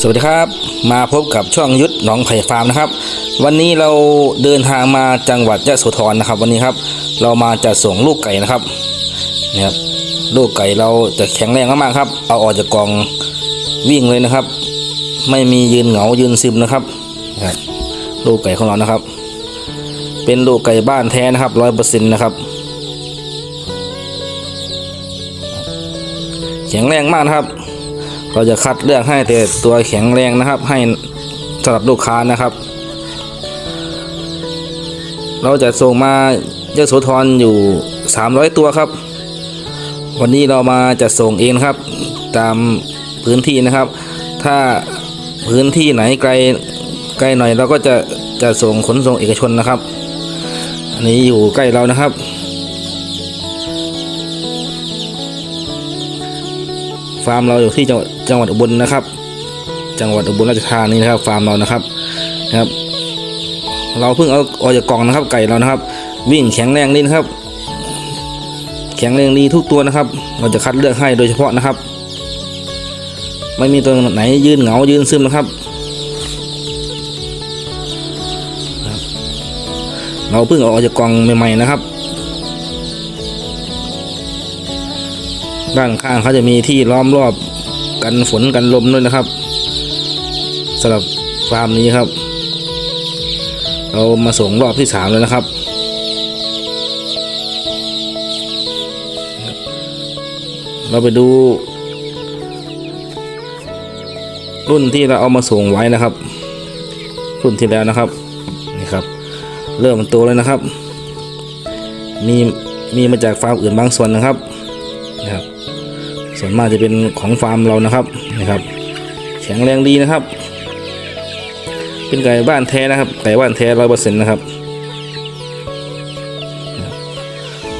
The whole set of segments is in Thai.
สวัสดีครับ มาพบกับช่องยุทธหนองไผ่ฟาร์มนะครับ วันนี้เราเดินทางมาจังหวัดยะโสธรนะครับ วันนี้ครับ เรามาจะส่งลูกไก่นะครับนี่ครับลูกไก่เราจะแข็งแรงมากๆครับ เอาออกจากกองวิ่งเลยนะครับ ไม่มียืนเหงายืนซึมนะครับนะครับลูกไก่ของเรานะครับ เป็นลูกไก่บ้านแท้นะครับร้อยเปอร์เซ็นต์นะครับแข็งแรงมากนะครับ เราจะคัดเลือกให้แต่ตัวแข็งแรงนะครับ ให้สำหรับลูกค้านะครับ เราจะส่งมาเยอะโสธรอยู่ 300 ตัวครับ วันนี้เรามาจะส่งเองครับ ตามพื้นที่นะครับ ถ้าพื้นที่ไหนไกลไกลหน่อยเราก็จะจะส่งขนส่งเอกชนนะครับ อันนี้อยู่ใกล้เรานะครับ ฟาร์มเราอยู่ที่จังหวัดจังหวัดอุบลนะครับ จังหวัดอุบลราชธานีนะครับ ฟาร์มเรานะครับนะครับ เราเพิ่งเอาออกจากกล่องนะครับ ไก่เรานะครับ วิ่งแข็งแรงดีนะครับ แข็งแรงดีทุกตัวนะครับ เราจะคัดเลือกให้โดยเฉพาะนะครับ ไม่มีตัวไหนยืนเหงายืนซึมนะครับครับเราเพิ่งเอาออกจากกล่องใหม่ๆนะครับ ด้านข้างเขาจะมีที่ล้อมรอบกันฝนกันลมด้วยนะครับสำหรับฟาร์มนี้ครับ เรามาส่งรอบที่สามแล้วนะครับ เราไปดู รุ่นที่เราเอามาส่งไว้นะครับ รุ่นที่แล้วนะครับนี่ครับ เริ่มโตแล้วนะครับ มีมีมาจากฟาร์มอื่นบางส่วนนะครับ ส่วนมากจะเป็นของฟาร์มเรานะครับนะครับ แข็งแรงดีนะครับ เป็นไก่บ้านแท้นะครับไก่บ้านแท้ร้อยเปอร์เซ็นต์นะครับ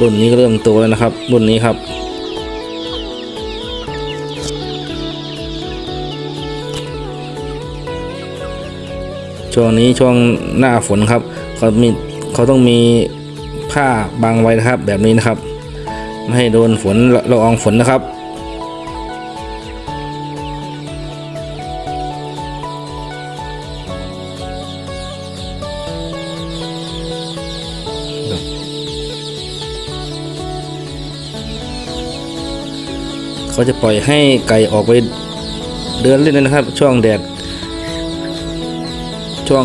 รุ่นนี้ก็เริ่มโตแล้วนะครับ รุ่นนี้ครับช่วงนี้ช่วงหน้าฝนครับเขามีเขาต้องมีผ้าบังไว้นะครับ แบบนี้นะครับ ไม่ให้โดนฝนละอองฝนนะครับ เขาจะปล่อยให้ไก่ออกไปเดินเล่นนะครับ ช่วงแดด ช่วง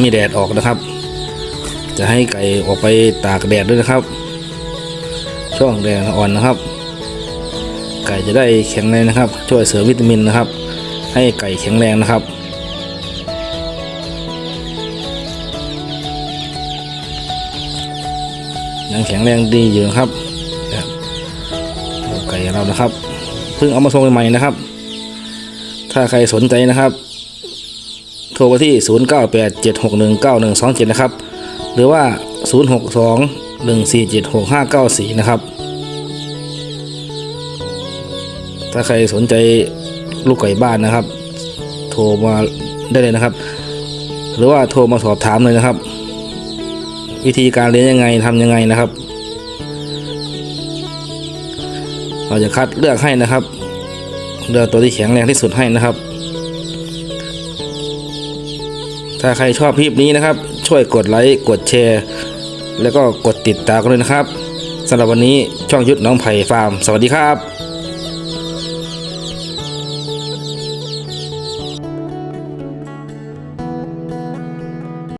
มีแดดออกนะครับ จะให้ไก่ออกไปตากแดดด้วยนะครับ ช่วงแดดอ่อนนะครับ ไก่จะได้แข็งแรงนะครับ ช่วยเสริมวิตามินนะครับ ให้ไก่แข็งแรงนะครับยังแข็งแรงดีอยู่นะครับนะครับไก่เรานะครับ เพิ่งเอามาส่งใหม่ๆนะครับ ถ้าใครสนใจนะครับ โทรไปที่ 0987619127 นะครับ หรือว่า 06214765594 นะครับ ถ้าใครสนใจลูกไก่บ้านนะครับ โทรมาได้เลยนะครับ หรือว่าโทรมาสอบถามเลยนะครับ วิธีการเลี้ยงยังไงทำยังไงนะครับ เราจะคัดเลือกให้นะครับเลือกตัวที่แข็งแรงที่สุดให้นะครับ ถ้าใครชอบคลิปนี้นะครับ ช่วยกดไลค์กดแชร์ แล้วก็กดติดตามกันเลยนะครับสำหรับวันนี้ช่องยุทธน้องไผ่ฟาร์ม สวัสดีครับ